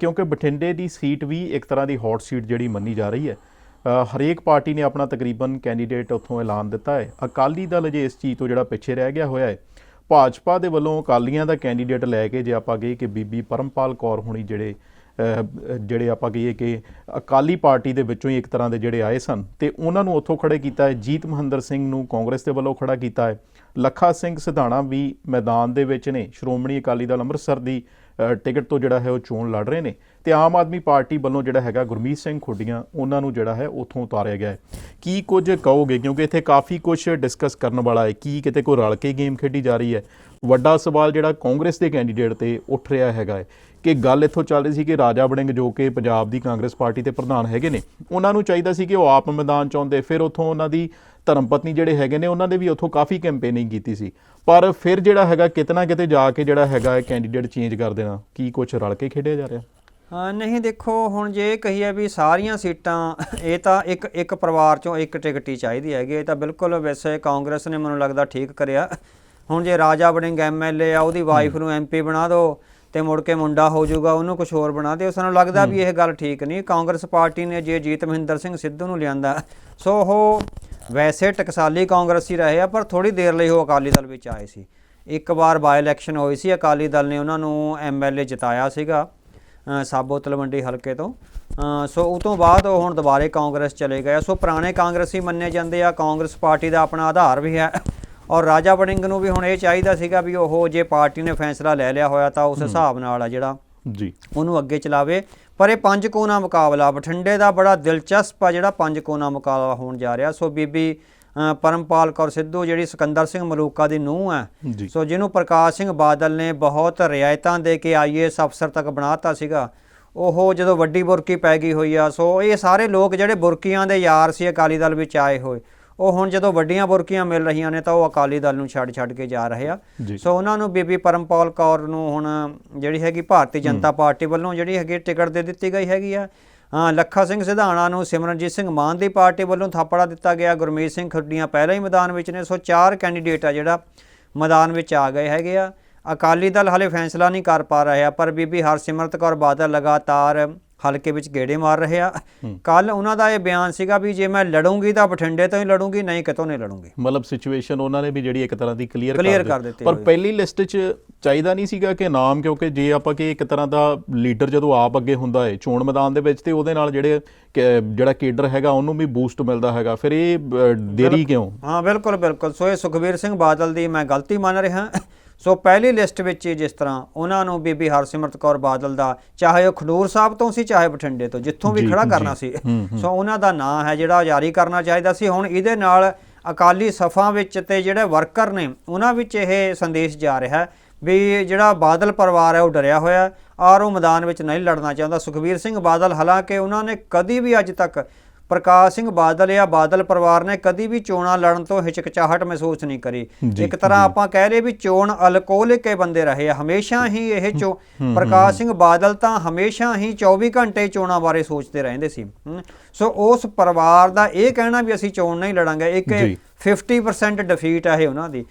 ਕਿਉਂਕਿ ਬਠਿੰਡੇ ਦੀ ਸੀਟ ਵੀ ਇੱਕ ਤਰ੍ਹਾਂ ਦੀ ਹੌਟ ਸੀਟ ਜਿਹੜੀ ਮੰਨੀ ਜਾ ਰਹੀ ਹੈ। ਹਰੇਕ ਪਾਰਟੀ ਨੇ ਆਪਣਾ ਤਕਰੀਬਨ ਕੈਂਡੀਡੇਟ ਉੱਥੋਂ ਐਲਾਨ ਦਿੱਤਾ ਹੈ। ਅਕਾਲੀ ਦਲ ਅਜੇ ਇਸ ਚੀਜ਼ ਤੋਂ ਜਿਹੜਾ ਪਿੱਛੇ ਰਹਿ ਗਿਆ ਹੋਇਆ ਹੈ। ਭਾਜਪਾ ਦੇ ਵੱਲੋਂ ਅਕਾਲੀਆਂ ਦਾ ਕੈਂਡੀਡੇਟ ਲੈ ਕੇ ਜੇ ਆਪਾਂ ਕਹੀਏ ਕਿ ਬੀਬੀ ਪਰਮਪਾਲ ਕੌਰ ਹੋਣੀ ਜਿਹੜੇ ਜਿਹੜੇ ਆਪਾਂ ਕਹੀਏ ਕਿ ਅਕਾਲੀ ਪਾਰਟੀ ਦੇ ਵਿੱਚੋਂ ਹੀ ਇੱਕ ਤਰ੍ਹਾਂ ਦੇ ਜਿਹੜੇ ਆਏ ਸਨ ਤੇ ਉਹਨਾਂ ਨੂੰ ਉੱਥੋਂ ਖੜੇ ਕੀਤਾ ਹੈ। ਜੀਤ ਮਹਿੰਦਰ ਸਿੰਘ ਨੂੰ ਕਾਂਗਰਸ ਦੇ ਵੱਲੋਂ ਖੜਾ ਕੀਤਾ ਹੈ। ਲੱਖਾ ਸਿੰਘ ਸਿਧਾਣਾ ਵੀ ਮੈਦਾਨ ਦੇ ਵਿੱਚ ਨੇ। ਸ਼੍ਰੋਮਣੀ ਅਕਾਲੀ ਦਲ ਅੰਮ੍ਰਿਤਸਰ ਦੀ ਟਿਕਟ ਤੋਂ ਜਿਹੜਾ ਹੈ ਉਹ ਚੋਣ ਲੜ ਰਹੇ ਨੇ ਤੇ ਆਮ ਆਦਮੀ ਪਾਰਟੀ ਵੱਲੋਂ ਜਿਹੜਾ ਹੈਗਾ ਗੁਰਮੀਤ ਸਿੰਘ ਖੁੱਡੀਆਂ, ਉਹਨਾਂ ਨੂੰ ਜਿਹੜਾ ਹੈ ਉੱਥੋਂ ਉਤਾਰਿਆ ਗਿਆ ਹੈ। ਕੀ ਕੁਝ ਕਹੋਗੇ? ਕਿਉਂਕਿ ਇੱਥੇ ਕਾਫੀ ਕੁਝ ਡਿਸਕਸ ਕਰਨ ਵਾਲਾ ਹੈ। ਕੀ ਕਿਤੇ ਕੋਈ ਰਲ ਕੇ ਗੇਮ ਖੇਡੀ ਜਾ ਰਹੀ ਹੈ? ਵੱਡਾ ਸਵਾਲ ਜਿਹੜਾ ਕਾਂਗਰਸ ਦੇ ਕੈਂਡੀਡੇਟ ਤੇ ਉੱਠ ਰਿਹਾ ਹੈਗਾ ਹੈ ਕਿ ਗੱਲ ਇੱਥੋਂ ਚੱਲ ਰਹੀ ਸੀ ਕਿ ਰਾਜਾ ਵੜਿੰਗ ਜੋ ਕਿ ਪੰਜਾਬ ਦੀ ਕਾਂਗਰਸ ਪਾਰਟੀ ਦੇ ਪ੍ਰਧਾਨ ਹੈਗੇ ਨੇ, ਉਹਨਾਂ ਨੂੰ ਚਾਹੀਦਾ ਸੀ ਕਿ ਉਹ ਆਪ ਮੈਦਾਨ ਚ ਆਉਂਦੇ, ਫਿਰ ਉੱਥੋਂ ਉਹਨਾਂ ਦੀ ਧਰਮ ਪਤਨੀ ਜਿਹੜੇ ਹੈਗੇ ਨੇ, ਉਹਨਾਂ ਨੇ ਵੀ ਉੱਥੋਂ ਕਾਫੀ ਕੈਂਪੇਨਿੰਗ ਕੀਤੀ ਸੀ। ਪਰ ਫਿਰ ਜਿਹੜਾ ਹੈਗਾ ਕਿਤਨਾ ਕਿਤੇ ਜਾ ਕੇ ਜਿਹੜਾ ਹੈਗਾ ਕੈਂਡੀਡੇਟ ਚੇਂਜ ਕਰ ਦੇਣਾ। ਕੀ ਕੁਝ ਰਲ ਕੇ ਖੇਡਿਆ ਜਾ ਰਿਹਾ? ਹਾਂ, ਨਹੀਂ ਦੇਖੋ, ਹੁਣ ਜੇ ਇਹ ਕਹੀਏ ਵੀ ਸਾਰੀਆਂ ਸੀਟਾਂ, ਇਹ ਤਾਂ ਇੱਕ ਇੱਕ ਪਰਿਵਾਰ ਚੋਂ ਇੱਕ ਟਿਕਟ ਹੀ ਚਾਹੀਦੀ ਹੈਗੀ। ਇਹ ਤਾਂ ਬਿਲਕੁਲ ਵੈਸੇ ਕਾਂਗਰਸ ਨੇ ਮੈਨੂੰ ਲੱਗਦਾ ਠੀਕ ਕਰਿਆ। ਹੁਣ ਜੇ ਰਾਜਾ ਵੜਿੰਗ ਐਮਐਲਏ ਆ, ਉਹਦੀ ਵਾਈਫ ਨੂੰ ਐਮਪੀ ਬਣਾ ਦਿਓ ਤੇ ਮੁੜ ਕੇ ਮੁੰਡਾ ਹੋ ਜਾਊਗਾ, ਉਹਨੂੰ ਕੁਝ ਹੋਰ ਬਣਾ ਦਿਓ। ਸਾਨੂੰ ਲੱਗਦਾ ਵੀ ਇਹ ਗੱਲ ਠੀਕ ਨਹੀਂ। ਕਾਂਗਰਸ ਪਾਰਟੀ ਨੇ ਜੇ ਜੀਤ ਮਹਿੰਦਰ ਸਿੰਘ ਸਿੱਧੂ ਨੂੰ ਲਿਆਂਦਾ। ਸੋ ਉਹ ਵੈਸੇ ਟਕਸਾਲੀ ਕਾਂਗਰਸੀ ਰਹੇ ਆ ਪਰ ਥੋੜੀ ਦੇਰ ਲਈ ਉਹ ਅਕਾਲੀ ਦਲ ਵਿੱਚ ਆਏ ਸੀ। ਇੱਕ ਵਾਰ ਬਾਈ ਇਲੈਕਸ਼ਨ ਹੋਈ ਸੀ ਅਕਾਲੀ ਦਲ ਨੇ ਉਹਨਾਂ ਨੂੰ ਐਮਐਲਏ ਜਿਤਾਇਆ ਸੀਗਾ ਸਾਬੋ ਤਲਵੰਡੀ ਹਲਕੇ ਤੋਂ। ਸੋ ਉਹ ਤੋਂ ਬਾਅਦ ਉਹ ਹੁਣ ਦੁਬਾਰੇ ਕਾਂਗਰਸ ਚਲੇ ਗਏ ਸੋ ਪੁਰਾਣੇ ਕਾਂਗਰਸੀ ਮੰਨੇ ਜਾਂਦੇ ਆ ਕਾਂਗਰਸ ਪਾਰਟੀ ਦਾ ਆਪਣਾ ਆਧਾਰ ਵੀ ਹੈ। ਔਰ ਰਾਜਾ ਵੜਿੰਗ ਨੂੰ ਵੀ ਹੁਣ ਇਹ ਚਾਹੀਦਾ ਸੀਗਾ ਵੀ ਉਹ ਜੇ ਪਾਰਟੀ ਨੇ ਫੈਸਲਾ ਲੈ ਲਿਆ ਹੋਇਆ ਤਾਂ ਉਸ ਹਿਸਾਬ ਨਾਲ ਆ ਜਿਹੜਾ ਜੀ। ਉਹਨੂੰ ਅੱਗੇ ਚਲਾਵੇ। ਪਰ ਇਹ ਪੰਜ ਕੋਨਾ ਮੁਕਾਬਲਾ ਬਠਿੰਡੇ ਦਾ ਬੜਾ ਦਿਲਚਸਪ ਆ ਜਿਹੜਾ ਪੰਜ ਕੋਨਾ ਮੁਕਾਬਲਾ ਹੋਣ ਜਾ ਰਿਹਾ। ਸੋ ਬੀਬੀ ਪਰਮਪਾਲ ਕੌਰ ਸਿੱਧੂ ਜਿਹੜੀ ਸਿਕੰਦਰ ਸਿੰਘ ਮਲੂਕਾ ਦੀ ਨੂੰਹ ਹੈ। ਸੋ ਜਿਹਨੂੰ ਪ੍ਰਕਾਸ਼ ਸਿੰਘ ਬਾਦਲ ਨੇ ਬਹੁਤ ਰਿਆਇਤਾਂ ਦੇ ਕੇ ਆਈਏਐਸ ਅਫਸਰ ਤੱਕ ਬਣਾਤਾ ਸੀਗਾ। ਉਹ ਜਦੋਂ ਵੱਡੀ ਬੁਰਕੀ ਪੈ ਗਈ ਹੋਈ ਆ ਸੋ ਇਹ ਸਾਰੇ ਲੋਕ ਜਿਹੜੇ ਬੁਰਕੀਆਂ ਦੇ ਯਾਰ ਸੀ ਅਕਾਲੀ ਦਲ ਵਿੱਚ ਆਏ ਹੋਏ। ਉਹ ਹੁਣ ਜਦੋਂ ਵੱਡੀਆਂ ਬੁਰਕੀਆਂ ਮਿਲ ਰਹੀਆਂ ਨੇ ਤਾਂ ਉਹ ਅਕਾਲੀ ਦਲ ਨੂੰ ਛੱਡ ਛੱਡ ਕੇ ਜਾ ਰਹੇ ਆ। ਸੋ ਉਹਨਾਂ ਨੂੰ ਬੀਬੀ ਪਰਮਪਾਲ ਕੌਰ ਨੂੰ ਹੁਣ ਜਿਹੜੀ ਹੈਗੀ ਭਾਰਤੀ ਜਨਤਾ ਪਾਰਟੀ ਵੱਲੋਂ ਜਿਹੜੀ ਹੈਗੀ ਟਿਕਟ ਦੇ ਦਿੱਤੀ ਗਈ ਹੈਗੀ ਆ। ਹਾਂ ਲੱਖਾ ਸਿੰਘ ਸਿਧਾਣਾ ਨੂੰ ਸਿਮਰਨਜੀਤ ਸਿੰਘ ਮਾਨ ਦੀ ਪਾਰਟੀ ਵੱਲੋਂ ਥਾਪੜਾ ਦਿੱਤਾ ਗਿਆ। ਗੁਰਮੀਤ ਸਿੰਘ ਖੁੱਡੀਆਂ ਪਹਿਲਾਂ ਹੀ ਮੈਦਾਨ ਵਿੱਚ ਨੇ ਸੋ ਚਾਰ ਕੈਂਡੀਡੇਟ ਆ ਜਿਹੜਾ ਮੈਦਾਨ ਵਿੱਚ ਆ ਗਏ ਹੈਗੇ ਆ। ਅਕਾਲੀ ਦਲ ਹਲੇ ਫੈਸਲਾ ਨਹੀਂ ਕਰ ਪਾ ਰਿਹਾ ਪਰ ਬੀਬੀ ਹਰਸਿਮਰਤ ਕੌਰ ਬਾਦਲ ਲਗਾਤਾਰ ਹਲਕੇ ਵਿੱਚ ਗੇੜੇ ਮਾਰ ਰਹੇ ਆ। ਕੱਲ ਉਹਨਾਂ ਦਾ ਇਹ ਬਿਆਨ ਸੀਗਾ ਵੀ ਜੇ ਮੈਂ ਲੜੂੰਗੀ ਤਾਂ ਬਠਿੰਡੇ ਤੋਂ ਹੀ ਲੜੂੰਗੀ ਨਹੀਂ ਕਿਤੋਂ ਨਹੀਂ ਲੜੂੰਗੀ। ਮਤਲਬ ਸਿਚੁਏਸ਼ਨ ਉਹਨਾਂ ਨੇ ਵੀ ਜਿਹੜੀ ਇੱਕ ਤਰ੍ਹਾਂ ਦੀ ਕਲੀਅਰ ਕਰ ਦਿੱਤੀ। ਪਰ। ਪਹਿਲੀ ਲਿਸਟ 'ਚ ਚਾਹੀਦਾ ਨਹੀਂ ਸੀਗਾ ਕਿ ਨਾਮ ਕਿਉਂਕਿ ਜੇ ਆਪਾਂ ਕਿ ਇੱਕ ਤਰ੍ਹਾਂ ਦਾ ਲੀਡਰ ਜਦੋਂ ਆਪ ਅੱਗੇ ਹੁੰਦਾ ਹੈ ਚੋਣ ਮੈਦਾਨ ਦੇ ਵਿੱਚ ਤੇ ਉਹਦੇ ਨਾਲ ਜਿਹੜੇ ਜਿਹੜਾ ਕੇਡਰ ਹੈਗਾ ਉਹਨੂੰ ਵੀ ਬੂਸਟ ਮਿਲਦਾ ਹੈਗਾ। ਫਿਰ ਇਹ ਦੇਰੀ ਕਿਉਂ? ਹਾਂ ਬਿਲਕੁਲ ਬਿਲਕੁਲ। ਸੋ ਇਹ ਸੁਖਬੀਰ ਸਿੰਘ ਬਾਦਲ ਦੀ ਮੈਂ ਗਲਤੀ ਮੰਨ ਰਿਹਾ। ਸੋ ਪਹਿਲੀ ਲਿਸਟ ਵਿੱਚ ਜਿਸ ਤਰ੍ਹਾਂ ਉਹਨਾਂ ਨੂੰ ਬੀਬੀ ਹਰਸਿਮਰਤ ਕੌਰ ਬਾਦਲ ਦਾ ਚਾਹੇ ਉਹ ਖਡੂਰ ਸਾਹਿਬ ਤੋਂ ਸੀ ਚਾਹੇ ਬਠਿੰਡੇ ਤੋਂ ਜਿੱਥੋਂ ਵੀ ਖੜਾ। ਕਰਨਾ ਸੀ। ਸੋ ਉਹਨਾਂ ਦਾ ਨਾਂ ਹੈ ਜਿਹੜਾ ਜਾਰੀ ਕਰਨਾ ਚਾਹੀਦਾ ਸੀ। ਹੁਣ ਇਹਦੇ ਨਾਲ ਅਕਾਲੀ ਸਫਾ ਵਿੱਚ ਤੇ ਜਿਹੜੇ ਵਰਕਰ ਨੇ ਉਹਨਾਂ ਵਿੱਚ ਇਹ ਸੰਦੇਸ਼ ਜਾ ਰਿਹਾ ਹੈ ਵੀ ਜਿਹੜਾ ਬਾਦਲ ਪਰਿਵਾਰ ਹੈ ਉਹ ਡਰਿਆ ਹੋਇਆ ਔਰ ਉਹ ਮੈਦਾਨ ਵਿੱਚ ਨਹੀਂ ਲੜਨਾ ਚਾਹੁੰਦਾ। ਸੁਖਬੀਰ ਸਿੰਘ ਬਾਦਲ ਹਾਲਾਂਕਿ ਉਹਨਾਂ ਨੇ ਕਦੀ ਵੀ ਅੱਜ ਤੱਕ ਪ੍ਰਕਾਸ਼ ਸਿੰਘ ਬਾਦਲ ਜਾਂ ਬਾਦਲ ਪਰਿਵਾਰ ਨੇ ਕਦੀ ਵੀ ਚੋਣਾਂ ਲੜਨ ਤੋਂ ਹਿਚਕਚਾਹਟ ਮਹਿਸੂਸ ਨਹੀਂ ਕਰੀ। ਇੱਕ ਤਰ੍ਹਾਂ ਆਪਾਂ ਕਹਿ ਲਈਏ ਵੀ ਚੋਣ ਅਲਕੋਹਲਿਕ ਬੰਦੇ ਰਹੇ ਆ। ਹਮੇਸ਼ਾ ਹੀ ਇਹ ਚੋ ਪ੍ਰਕਾਸ਼ ਸਿੰਘ ਬਾਦਲ ਤਾਂ ਹਮੇਸ਼ਾ ਹੀ 24 ਘੰਟੇ ਚੋਣਾਂ ਬਾਰੇ ਸੋਚਦੇ ਰਹਿੰਦੇ ਸੀ। ਸੋ ਉਸ ਪਰਿਵਾਰ ਦਾ ਇਹ ਕਹਿਣਾ ਵੀ ਅਸੀਂ ਚੋਣ ਨਹੀਂ ਲੜਾਂਗੇ। ਇੱਕ ਜੀ। 50% ਡਿਫੀਟ ਹੈ ਇਹ ਉਹਨਾਂ ਦੀ।